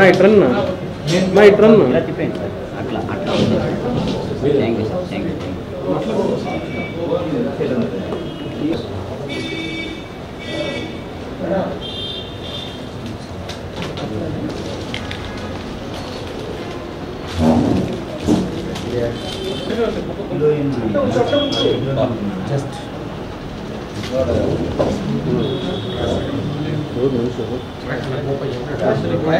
నా ఇట్రన్నా నా ఇట్రన్నా ఇలా తిప్పండి సార్ అట్లా అట్లా thank you sir thank you thank you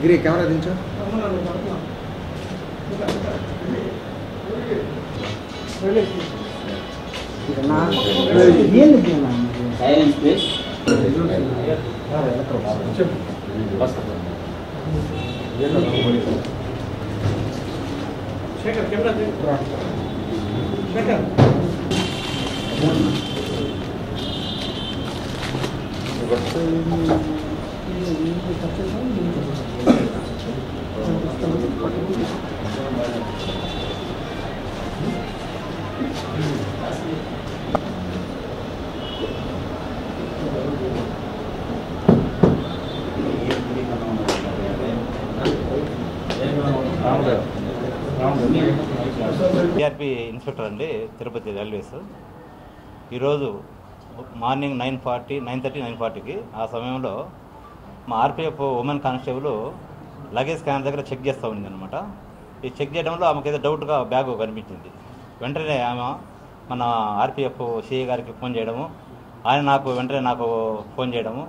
Giri camera దించు సైలెన్స్ ప్లీజ్ TRP inspector అండి తిరుపతి రైల్వేస్. ఈరోజు morning nine forty nine thirty nine ఫార్టీకి ఆ సమయంలో మా RPF women constable luggage scanner దగ్గర చెక్ చేస్తూ ఉంది అనమాట ఈ చెక్ చేయడంలో ఆమెకు ఏదో డౌట్గా బ్యాగ్ కనిపించింది. వెంటనే ఆమె మన ఆర్పిఎఫ్ సిఐ గారికి ఫోన్ చేయడము ఆయన నాకు వెంటనే నాకు ఫోన్ చేయడము.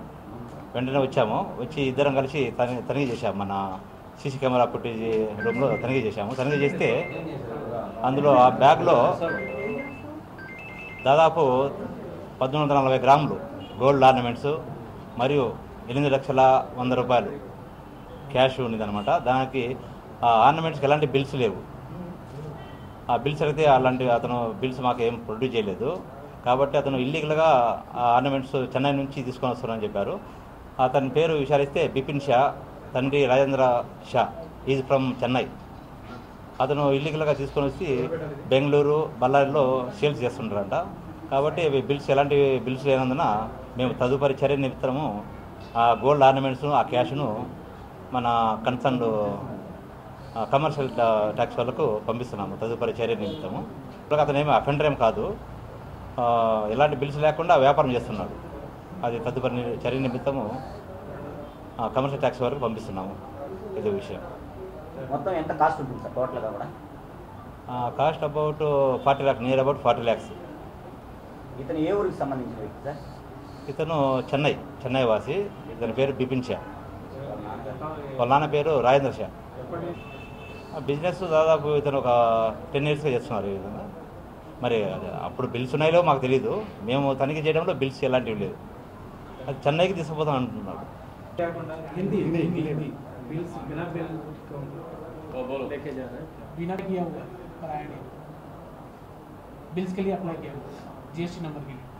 వెంటనే వచ్చాము. వచ్చి ఇద్దరం కలిసి తని తనిఖీ చేశాము. మన సీసీ కెమెరా ఫుటేజ్ రూమ్లో తనిఖీ చేశాము. తనిఖీ చేస్తే అందులో ఆ బ్యాగ్లో దాదాపు పద్దెనిమిది వందల నలభై గ్రాములు గోల్డ్ ఆర్నమెంట్స్ మరియు ఎనిమిది లక్షల వంద రూపాయలు క్యాష్ ఉన్నదనమాట దానికి ఆ ఆర్నమెంట్స్కి ఎలాంటి బిల్స్ లేవు. ఆ బిల్స్ అయితే అలాంటి అతను బిల్స్ మాకు ఏం ప్రొడ్యూస్ చేయలేదు. కాబట్టి అతను ఇల్లీగల్గా ఆ ఆర్నమెంట్స్ చెన్నై నుంచి తీసుకొని వస్తున్నారని చెప్పారు. అతని పేరు విచారిస్తే బిపిన్ షా తండ్రి రాజేంద్ర షా. ఈజ్ ఫ్రమ్ చెన్నై అతను ఇల్లీగల్గా తీసుకొని వచ్చి బెంగళూరు బళ్ళారిలో సేల్స్ చేస్తుంటారంట. కాబట్టి బిల్స్ ఎలాంటి బిల్స్ లేనందున మేము తదుపరి చర్య నిమిత్తము ఆ గోల్డ్ ఆర్నమెంట్స్ను ఆ క్యాష్ను మన కన్సర్న్ కమర్షియల్ ట్యాక్స్ వాళ్ళకు పంపిస్తున్నాము. తదుపరి చర్య నిమిత్తము. ఇప్పుడు అతను ఏమి అఫెండర్ ఏం కాదు. ఎలాంటి బిల్స్ లేకుండా వ్యాపారం చేస్తున్నాడు. అది తదుపరి చర్య నిమిత్తము ఆ, కమర్షియల్ ట్యాక్స్ వరకు పంపిస్తున్నాము. ఇది విషయం. మొత్తం ఎంత కాస్ట్ ఉంటుంది సార్ టోటల్గా కూడా? Cost about forty lakhs near about forty lakhs. ఇతను ఏ ఊరికి సంబంధించిన వ్యక్తి సార్? ఇతను చెన్నై చెన్నై వాసి. ఇతని పేరు బిపిన్ షా వాళ్ళ నాన్న పేరు రాజేంద్ర షా ఆ బిజినెస్ దాదాపు ఇతను ఒక టెన్ ఇయర్స్గా చేస్తున్నారు ఈ విధంగా మరి అది అప్పుడు బిల్స్ ఉన్నాయో మాకు తెలియదు మేము తనిఖీ చేయడంలో బిల్స్ ఎలాంటివి లేదు అది చెన్నైకి తీసుకుపోతాం అంటున్నాడు हिंदी हिंदी हिंदी बिल्स बिना बिल लेके जा रहे हैं बिना किया हुआ कराया नहीं बिल्स के लिए अप्लाई किया हुआ जीएसटी नंबर के लिए